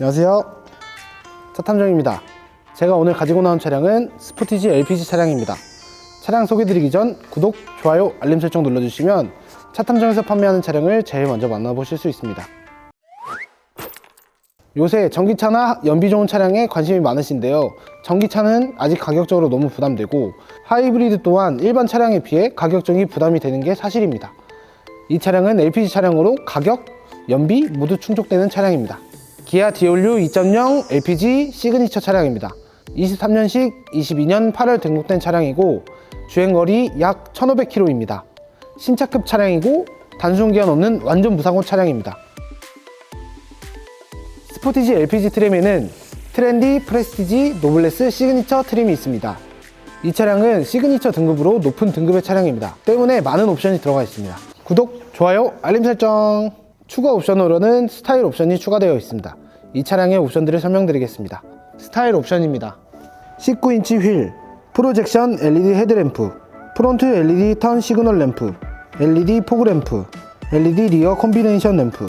안녕하세요. 차탐정입니다. 제가 오늘 가지고 나온 차량은 스포티지 LPG 차량입니다. 차량 소개드리기 전 구독, 좋아요, 알림 설정 눌러주시면 차탐정에서 판매하는 차량을 제일 먼저 만나보실 수 있습니다. 요새 전기차나 연비 좋은 차량에 관심이 많으신데요. 전기차는 아직 가격적으로 너무 부담되고 하이브리드 또한 일반 차량에 비해 가격적이 부담이 되는 게 사실입니다. 이 차량은 LPG 차량으로 가격, 연비 모두 충족되는 차량입니다. 기아 디올류 2.0 LPG 시그니처 차량입니다. 23년식 22년 8월 등록된 차량이고 주행거리 약 1500km입니다. 신차급 차량이고 단순 기한 없는 완전 무사고 차량입니다. 스포티지 LPG 트림에는 트렌디, 프레스티지, 노블레스, 시그니처 트림이 있습니다. 이 차량은 시그니처 등급으로 높은 등급의 차량입니다. 때문에 많은 옵션이 들어가 있습니다. 구독, 좋아요, 알림 설정. 추가 옵션으로는 스타일 옵션이 추가되어 있습니다. 이 차량의 옵션들을 설명드리겠습니다. 스타일 옵션입니다. 19인치 휠, 프로젝션 LED 헤드램프, 프론트 LED 턴 시그널 램프, LED 포그 램프, LED 리어 콤비네이션 램프,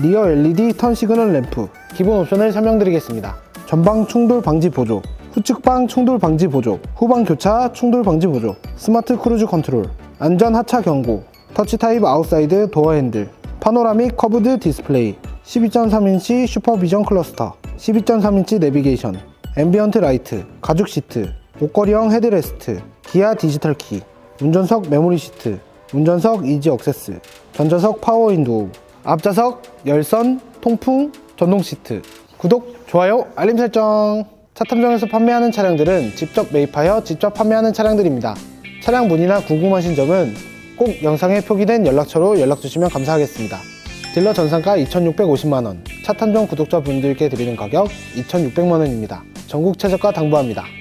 리어 LED 턴 시그널 램프 기본 옵션을 설명드리겠습니다. 전방 충돌 방지 보조, 후측방 충돌 방지 보조, 후방 교차 충돌 방지 보조, 스마트 크루즈 컨트롤, 안전 하차 경고, 터치 타입 아웃사이드 도어 핸들, 파노라믹 커브드 디스플레이, 12.3인치 슈퍼비전 클러스터, 12.3인치 내비게이션, 앰비언트 라이트, 가죽 시트, 목걸이형 헤드레스트, 기아 디지털 키, 운전석 메모리 시트, 운전석 이지 억세스, 전자석 파워 윈도우, 앞좌석 열선, 통풍, 전동 시트. 구독, 좋아요, 알림 설정. 차탐정에서 판매하는 차량들은 직접 매입하여 직접 판매하는 차량들입니다. 차량 문의나 궁금하신 점은 꼭 영상에 표기된 연락처로 연락 주시면 감사하겠습니다. 딜러 전상가 2,650만원, 차탐정 구독자분들께 드리는 가격 2,600만원입니다. 전국 최저가 당부합니다.